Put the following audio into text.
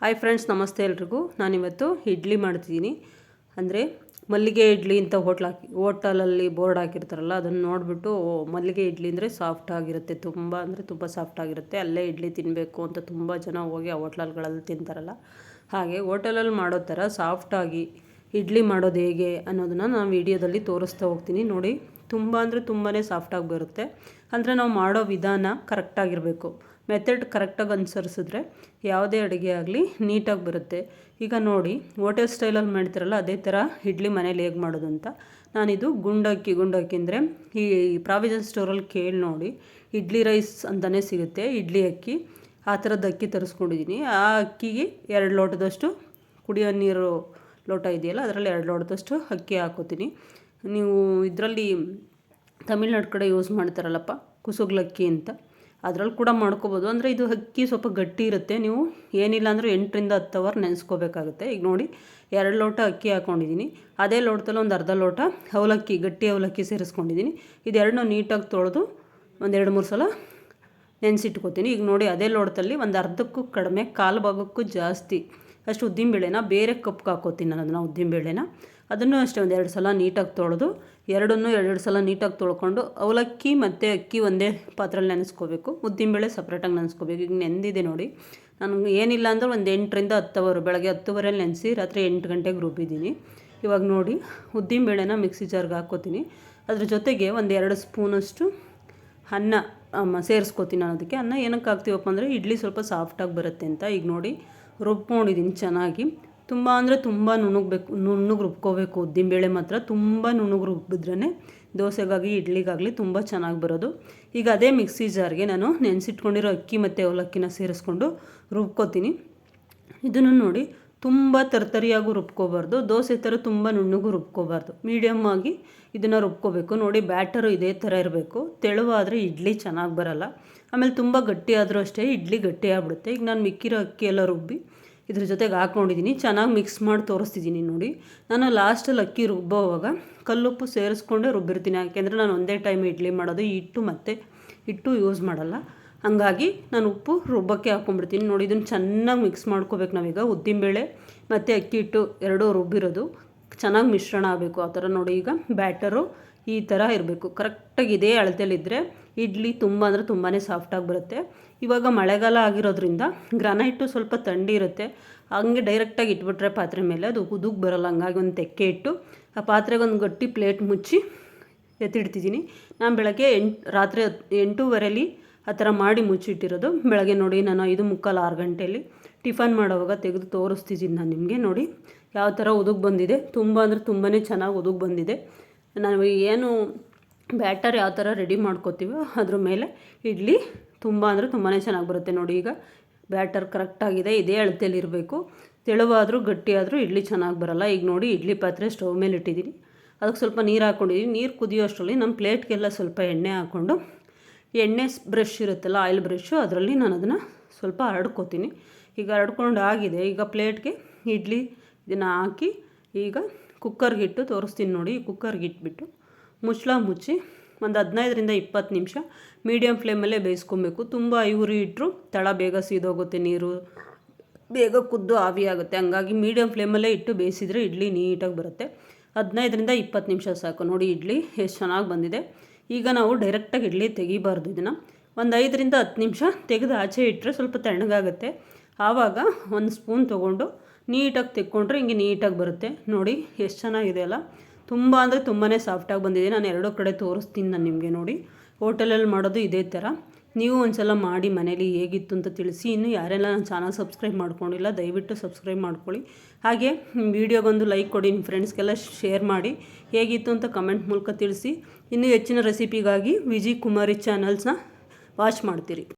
Hi friends ನಮಸ್ತೆ ಎಲ್ರಿಗೂ. ನಾನಿವತ್ತು ಇಡ್ಲಿ ಮಾಡ್ತಿದ್ದೀನಿ. ಅಂದರೆ ಮಲ್ಲಿಗೆ ಇಡ್ಲಿ ಅಂತ ಹೋಟ್ಲ್ ಹಾಕಿ ಹೋಟಲಲ್ಲಿ ಬೋರ್ಡ್ ಹಾಕಿರ್ತಾರಲ್ಲ, ಅದನ್ನು ನೋಡಿಬಿಟ್ಟು ಮಲ್ಲಿಗೆ ಇಡ್ಲಿ ಅಂದರೆ ಸಾಫ್ಟ್ ಆಗಿರುತ್ತೆ. ತುಂಬ ಅಂದರೆ ತುಂಬ ಸಾಫ್ಟ್ ಆಗಿರುತ್ತೆ. ಅಲ್ಲೇ ಇಡ್ಲಿ ತಿನ್ನಬೇಕು ಅಂತ ತುಂಬ ಜನ ಹೋಗಿ ಆ ಹೋಟ್ಲಲ್ಗಳಲ್ಲಿ ತಿಂತಾರಲ್ಲ. ಹಾಗೆ ಹೋಟೆಲಲ್ಲಿ ಮಾಡೋ ಥರ ಸಾಫ್ಟಾಗಿ ಇಡ್ಲಿ ಮಾಡೋದು ಹೇಗೆ ಅನ್ನೋದನ್ನು ನಾನು ವಿಡಿಯೋದಲ್ಲಿ ತೋರಿಸ್ತಾ ಹೋಗ್ತೀನಿ. ನೋಡಿ, ತುಂಬ ಅಂದರೆ ತುಂಬಾ ಸಾಫ್ಟಾಗಿ ಬರುತ್ತೆ. ಅಂದರೆ ನಾವು ಮಾಡೋ ವಿಧಾನ ಕರೆಕ್ಟಾಗಿರಬೇಕು ಮೆಥಡ್ ಕರೆಕ್ಟಾಗಿ ಅನುಸರಿಸಿದ್ರೆ ಯಾವುದೇ ಅಡುಗೆ ಆಗಲಿ ನೀಟಾಗಿ ಬರುತ್ತೆ. ಈಗ ನೋಡಿ, ಹೋಟೆಲ್ ಸ್ಟೈಲಲ್ಲಿ ಮಾಡ್ತಿರಲ್ಲ, ಅದೇ ಥರ ಇಡ್ಲಿ ಮನೇಲಿ ಹೇಗೆ ಮಾಡೋದು ಅಂತ. ನಾನಿದು ಗುಂಡಕ್ಕಿ ಗುಂಡಕ್ಕಿ ಅಂದರೆ ಈ ಪ್ರಾವಿಜನ್ ಸ್ಟೋರಲ್ಲಿ ಕೇಳಿ ನೋಡಿ, ಇಡ್ಲಿ ರೈಸ್ ಅಂತಲೇ ಸಿಗುತ್ತೆ, ಇಡ್ಲಿ ಅಕ್ಕಿ, ಆ ಥರದ್ದು ಅಕ್ಕಿ ತರಿಸ್ಕೊಂಡಿದ್ದೀನಿ. ಆ ಅಕ್ಕಿಗೆ ಎರಡು ಲೋಟದಷ್ಟು ಕುಡಿಯೋ ನೀರು ಲೋಟ ಇದೆಯಲ್ಲ, ಅದರಲ್ಲಿ ಎರಡು ಲೋಟದಷ್ಟು ಅಕ್ಕಿ ಹಾಕೋತೀನಿ. ನೀವು ಇದರಲ್ಲಿ ತಮಿಳ್ನಾಡು ಕಡೆ ಯೂಸ್ ಮಾಡ್ತಾರಲ್ಲಪ್ಪ, ಕುಸುಗ್ಲಕ್ಕಿ ಅಂತ. ಅದ್ರಲ್ಲಿ ಕೂಡ ಮಾಡ್ಕೋಬೋದು. ಅಂದರೆ ಇದು ಅಕ್ಕಿ ಸ್ವಲ್ಪ ಗಟ್ಟಿ ಇರುತ್ತೆ. ನೀವು ಏನಿಲ್ಲ ಅಂದರೂ ಎಂಟರಿಂದ ಹತ್ತು ಅವರ್ ನೆನೆಸ್ಕೋಬೇಕಾಗುತ್ತೆ. ಈಗ ನೋಡಿ, ಎರಡು ಲೋಟ ಅಕ್ಕಿ ಹಾಕ್ಕೊಂಡಿದ್ದೀನಿ ಅದೇ ಲೋಟದಲ್ಲಿ ಒಂದು ಅರ್ಧ ಲೋಟ ಅವಲಕ್ಕಿ, ಗಟ್ಟಿ ಅವಲಕ್ಕಿ ಸೇರಿಸ್ಕೊಂಡಿದ್ದೀನಿ ಇದೆರಡನ್ನೂ ನೀಟಾಗಿ ತೊಳೆದು ಒಂದೆರಡು ಮೂರು ಸಲ ನೆನೆಸಿಟ್ಕೋತೀನಿ. ಈಗ ನೋಡಿ, ಅದೇ ಲೋಟದಲ್ಲಿ ಒಂದು ಅರ್ಧಕ್ಕೂ ಕಡಿಮೆ, ಕಾಲು ಭಾಗಕ್ಕೂ ಜಾಸ್ತಿ ಅಷ್ಟು ಉದ್ದಿನಬೇಳೆನ ಬೇರೆ ಕಪ್ಗೆ ಹಾಕೋತೀನಿ ನಾನು ಅದನ್ನು ಉದ್ದಿನಬೇಳೆನ. ಅದನ್ನು ಅಷ್ಟೇ ಒಂದು ಎರಡು ಸಲ ನೀಟಾಗಿ ತೊಳೆದು, ಎರಡನ್ನೂ ಎರಡೆರಡು ಸಲ ನೀಟಾಗಿ ತೊಳ್ಕೊಂಡು ಅವಲಕ್ಕಿ ಮತ್ತು ಅಕ್ಕಿ ಒಂದೇ ಪಾತ್ರೆಯಲ್ಲಿ ನೆನೆಸ್ಕೋಬೇಕು. ಉದ್ದಿನಬೇಳೆ ಸಪ್ರೇಟಾಗಿ ನೆನೆಸ್ಕೋಬೇಕು. ಈಗ ನೆಂದಿದೆ ನೋಡಿ. ನಾನು ಏನಿಲ್ಲ ಅಂದ್ರೆ ಒಂದು ಎಂಟರಿಂದ ಹತ್ತು ಬೆಳಗ್ಗೆ ಹತ್ತುವರೆಯಲ್ಲಿ ನೆನೆಸಿ ರಾತ್ರಿ ಎಂಟು ಗಂಟೆಗೆ ರುಬ್ಬಿದ್ದೀನಿ. ಇವಾಗ ನೋಡಿ, ಉದ್ದಿನಬೇಳೆನ ಮಿಕ್ಸಿ ಜಾರ್ಗೆ ಹಾಕ್ಕೋತೀನಿ ಅದ್ರ ಜೊತೆಗೆ ಒಂದು ಎರಡು ಸ್ಪೂನಷ್ಟು ಅನ್ನ ಸೇರಿಸ್ಕೋತೀನಿ ನಾನು ಅದಕ್ಕೆ. ಅನ್ನ ಏನಕ್ಕೆ ಹಾಕ್ತೀವಪ್ಪ ಅಂದರೆ, ಇಡ್ಲಿ ಸ್ವಲ್ಪ ಸಾಫ್ಟಾಗಿ ಬರುತ್ತೆ ಅಂತ. ಈಗ ನೋಡಿ ರುಬ್ಕೊಂಡಿದ್ದೀನಿ ಚೆನ್ನಾಗಿ. ತುಂಬ ಅಂದರೆ ತುಂಬ ನುಣುಗಬೇಕು ನುಣ್ಣಗೆ ರುಬ್ಕೋಬೇಕು. ಉದ್ದಿನಬೇಳೆ ಮಾತ್ರ ತುಂಬ ನುಣ್ಣಗೆ ರುಬ್ಬಿದ್ರೇ ದೋಸೆಗಾಗಿ, ಇಡ್ಲಿಗಾಗಲಿ ತುಂಬ ಚೆನ್ನಾಗಿ ಬರೋದು. ಈಗ ಅದೇ ಮಿಕ್ಸಿ ಜಾರ್ಗೆ ನಾನು ನೆನೆಸಿಟ್ಕೊಂಡಿರೋ ಅಕ್ಕಿ ಮತ್ತು ಅವಲಕ್ಕಿನ ಸೇರಿಸ್ಕೊಂಡು ರುಬ್ಕೋತೀನಿ. ಇದನ್ನು ನೋಡಿ ತುಂಬ ತರ್ತರಿಯಾಗೂ ರುಬ್ಕೋಬಾರ್ದು, ದೋಸೆ ಥರ ತುಂಬ ನುಣ್ಣಗೂ ರುಬ್ಕೋಬಾರ್ದು. ಮೀಡಿಯಮ್ ಆಗಿ ಇದನ್ನು ರುಬ್ಕೋಬೇಕು. ನೋಡಿ ಬ್ಯಾಟರು ಇದೇ ಥರ ಇರಬೇಕು. ತೆಳುವಾದರೆ ಇಡ್ಲಿ ಚೆನ್ನಾಗಿ ಬರಲ್ಲ. ಆಮೇಲೆ ತುಂಬ ಗಟ್ಟಿ ಆದರೂ ಅಷ್ಟೇ ಇಡ್ಲಿ ಗಟ್ಟಿ ಆಗ್ಬಿಡುತ್ತೆ. ಈಗ ನಾನು ಮಿಕ್ಕಿರೋ ಅಕ್ಕಿ ಎಲ್ಲ ರುಬ್ಬಿ ಇದ್ರ ಜೊತೆಗೆ ಹಾಕ್ಕೊಂಡಿದ್ದೀನಿ ಚೆನ್ನಾಗಿ ಮಿಕ್ಸ್ ಮಾಡಿ ತೋರಿಸ್ತಿದ್ದೀನಿ ನೋಡಿ. ನಾನು ಲಾಸ್ಟಲ್ಲಿ ಅಕ್ಕಿ ರುಬ್ಬೋವಾಗ ಕಲ್ಲುಪ್ಪು ಸೇರಿಸ್ಕೊಂಡೇ ರುಬ್ಬಿರ್ತೀನಿ. ಯಾಕೆಂದರೆ ನಾನು ಒಂದೇ ಟೈಮ್ ಇಡ್ಲಿ ಮಾಡೋದು. ಹಿಟ್ಟು ಮತ್ತು ಹಿಟ್ಟು ಯೂಸ್ ಮಾಡಲ್ಲ. ಹಾಗಾಗಿ ನಾನು ಉಪ್ಪು ರುಬ್ಬಕ್ಕೆ ಹಾಕ್ಕೊಂಡ್ಬಿಡ್ತೀನಿ ನೋಡಿ, ಇದನ್ನು ಚೆನ್ನಾಗಿ ಮಿಕ್ಸ್ ಮಾಡ್ಕೋಬೇಕು ನಾವೀಗ. ಉದ್ದಿನಬೇಳೆ, ಮತ್ತು ಅಕ್ಕಿ ಹಿಟ್ಟು ಎರಡೂ ರುಬ್ಬಿರೋದು. ಚೆನ್ನಾಗಿ ಮಿಶ್ರಣ ಆಗಬೇಕು ಆ ಥರ. ನೋಡಿ, ಈಗ ಬ್ಯಾಟರು ಈ ಥರ ಇರಬೇಕು. ಕರೆಕ್ಟಾಗಿ ಇದೇ ಅಳತೆಯಲ್ಲಿದ್ದರೆ ಇಡ್ಲಿ ತುಂಬ ಅಂದರೆ ತುಂಬಾ ಸಾಫ್ಟಾಗಿ ಬರುತ್ತೆ. ಇವಾಗ ಮಳೆಗಾಲ ಆಗಿರೋದ್ರಿಂದ ಗ್ರಾನೈಟು ಸ್ವಲ್ಪ ಥಂಡಿ ಇರುತ್ತೆ. ಹಂಗೆ ಡೈರೆಕ್ಟಾಗಿ ಇಟ್ಬಿಟ್ರೆ ಪಾತ್ರೆ ಮೇಲೆ ಅದು ಉದುಗ್ ಬರೋಲ್ಲ. ಹಂಗಾಗಿ ಒಂದು ತೆಕ್ಕೆ ಇಟ್ಟು ಆ ಪಾತ್ರೆಗೆ ಒಂದು ಗಟ್ಟಿ ಪ್ಲೇಟ್ ಮುಚ್ಚಿ ಎತ್ತಿಡ್ತಿದ್ದೀನಿ. ನಾನು ಬೆಳಗ್ಗೆ ಎಂಟು, ರಾತ್ರಿ ಎಂಟೂವರೆಲಿ ಆ ಥರ ಮಾಡಿ ಮುಚ್ಚಿಟ್ಟಿರೋದು. ಬೆಳಗ್ಗೆ ನೋಡಿ ನಾನು ಐದು ಮುಕ್ಕಾಲು ಆರು ಗಂಟೆಯಲ್ಲಿ ಟಿಫನ್ ಮಾಡೋವಾಗ ತೆಗೆದು ತೋರಿಸ್ತಿದ್ದೀನಿ ನಾನು ನಿಮಗೆ ನೋಡಿ. ಯಾವ ಥರ ಉದುಗ್ ಬಂದಿದೆ. ತುಂಬ ಅಂದರೆ ತುಂಬಾ ಚೆನ್ನಾಗಿ ಉದುಗ್ ಬಂದಿದೆ. ನಾವು ಏನು ಬ್ಯಾಟರ್ ಯಾವ ಥರ ರೆಡಿ ಮಾಡ್ಕೋತೀವೋ ಅದ್ರ ಮೇಲೆ ಇಡ್ಲಿ ತುಂಬ ಅಂದರೆ ತುಂಬಾ ಚೆನ್ನಾಗಿ ಬರುತ್ತೆ ನೋಡಿ ಈಗ. ಬ್ಯಾಟರ್ ಕರೆಕ್ಟಾಗಿದೆ ಇದೇ ಅಳತೆಯಲ್ಲಿ ಇರಬೇಕು. ತೆಳುವಾದರೂ ಗಟ್ಟಿಯಾದರೂ ಇಡ್ಲಿ ಚೆನ್ನಾಗಿ ಬರಲ್ಲ. ಈಗ ನೋಡಿ ಇಡ್ಲಿ ಪಾತ್ರೆ ಸ್ಟವ್ ಮೇಲೆ ಇಟ್ಟಿದ್ದೀನಿ. ಅದಕ್ಕೆ ಸ್ವಲ್ಪ ನೀರು ಹಾಕ್ಕೊಂಡಿದ್ದೀನಿ ನೀರು ಕುದಿಯೋ ಅಷ್ಟರಲ್ಲಿ ನಮ್ಮ ಪ್ಲೇಟ್ಗೆಲ್ಲ ಸ್ವಲ್ಪ ಎಣ್ಣೆ ಹಾಕ್ಕೊಂಡು ಎಣ್ಣೆ ಬ್ರಷ್ ಇರುತ್ತಲ್ಲ, ಆಯಿಲ್ ಬ್ರಷ್ಷು ಅದರಲ್ಲಿ ನಾನು ಅದನ್ನು ಸ್ವಲ್ಪ ಹರಡ್ಕೋತೀನಿ. ಈಗ ಹರಡ್ಕೊಂಡು ಆಗಿದೆ. ಈಗ ಪ್ಲೇಟ್ಗೆ ಇಡ್ಲಿ ಇದನ್ನು ಹಾಕಿ ಈಗ ಕುಕ್ಕರ್ಗೆ ಇಟ್ಟು ತೋರಿಸ್ತೀನಿ ನೋಡಿ. ಕುಕ್ಕರ್ಗೆ ಇಟ್ಬಿಟ್ಟು ಮುಚ್ಚಳ ಮುಚ್ಚಿ ಒಂದು ಹದಿನೈದರಿಂದ ಇಪ್ಪತ್ತು ನಿಮಿಷ ಮೀಡಿಯಮ್ ಫ್ಲೇಮಲ್ಲೇ ಬೇಯಿಸ್ಕೊಬೇಕು. ತುಂಬ ಐವರು ಇಟ್ಟರು ತಳ ಬೇಗ ಸೀದೋಗುತ್ತೆ, ನೀರು ಬೇಗ ಕುದ್ದು ಆವಿ ಆಗುತ್ತೆ. ಹಂಗಾಗಿ ಮೀಡಿಯಮ್ ಫ್ಲೇಮಲ್ಲೇ ಇಟ್ಟು ಬೇಯಿಸಿದರೆ ಇಡ್ಲಿ ನೀಟಾಗಿ ಬರುತ್ತೆ. ಹದಿನೈದರಿಂದ ಇಪ್ಪತ್ತು ನಿಮಿಷ ಸಾಕು. ನೋಡಿ, ಇಡ್ಲಿ ಎಷ್ಟು ಚೆನ್ನಾಗಿ ಬಂದಿದೆ. ಈಗ ನಾವು ಡೈರೆಕ್ಟಾಗಿ ಇಡ್ಲಿ ತೆಗಿಬಾರ್ದು ಇದನ್ನು. ಒಂದು ಐದರಿಂದ ಹತ್ತು ನಿಮಿಷ ತೆಗೆದು ಆಚೆ ಇಟ್ಟರೆ ಸ್ವಲ್ಪ ತಣ್ಣಗಾಗುತ್ತೆ. ಆವಾಗ ಒಂದು ಸ್ಪೂನ್ ತೊಗೊಂಡು ನೀಟಾಗಿ ತೆಕ್ಕೊಂಡ್ರೆ ಹಿಂಗೆ ನೀಟಾಗಿ ಬರುತ್ತೆ. ನೋಡಿ ಎಷ್ಟು ಚೆನ್ನಾಗಿದೆ ಅಲ್ಲ. ತುಂಬ ಅಂದರೆ ತುಂಬಾ ಸಾಫ್ಟಾಗಿ ಬಂದಿದೆ. ನಾನು ಎರಡೂ ಕಡೆ ತೋರಿಸ್ತೀನಿ ನಾನು ನಿಮಗೆ ನೋಡಿ. ಹೋಟೆಲಲ್ಲಿ ಮಾಡೋದು ಇದೇ ಥರ ನೀವು ಒಂದು ಸಲ ಮಾಡಿ ಮನೇಲಿ ಹೇಗಿತ್ತು ಅಂತ ತಿಳಿಸಿ. ಇನ್ನು ಯಾರೆಲ್ಲ ನನ್ನ ಚಾನಲ್ ಸಬ್ಸ್ಕ್ರೈಬ್ ಮಾಡ್ಕೊಂಡಿಲ್ಲ, ದಯವಿಟ್ಟು ಸಬ್ಸ್ಕ್ರೈಬ್ ಮಾಡ್ಕೊಳ್ಳಿ. ಹಾಗೆ ವೀಡಿಯೋಗೊಂದು ಲೈಕ್ ಕೊಡಿ, ನಿಮ್ಮ ಫ್ರೆಂಡ್ಸ್ಗೆಲ್ಲ ಶೇರ್ ಮಾಡಿ. ಹೇಗಿತ್ತು ಅಂತ ಕಮೆಂಟ್ ಮೂಲಕ ತಿಳಿಸಿ. ಇನ್ನೂ ಹೆಚ್ಚಿನ ರೆಸಿಪಿಗಾಗಿ ವಿಜಿ ಕುಮಾರಿ ಚಾನಲ್ಸ್ನ ವಾಚ್ ಮಾಡ್ತೀರಿ.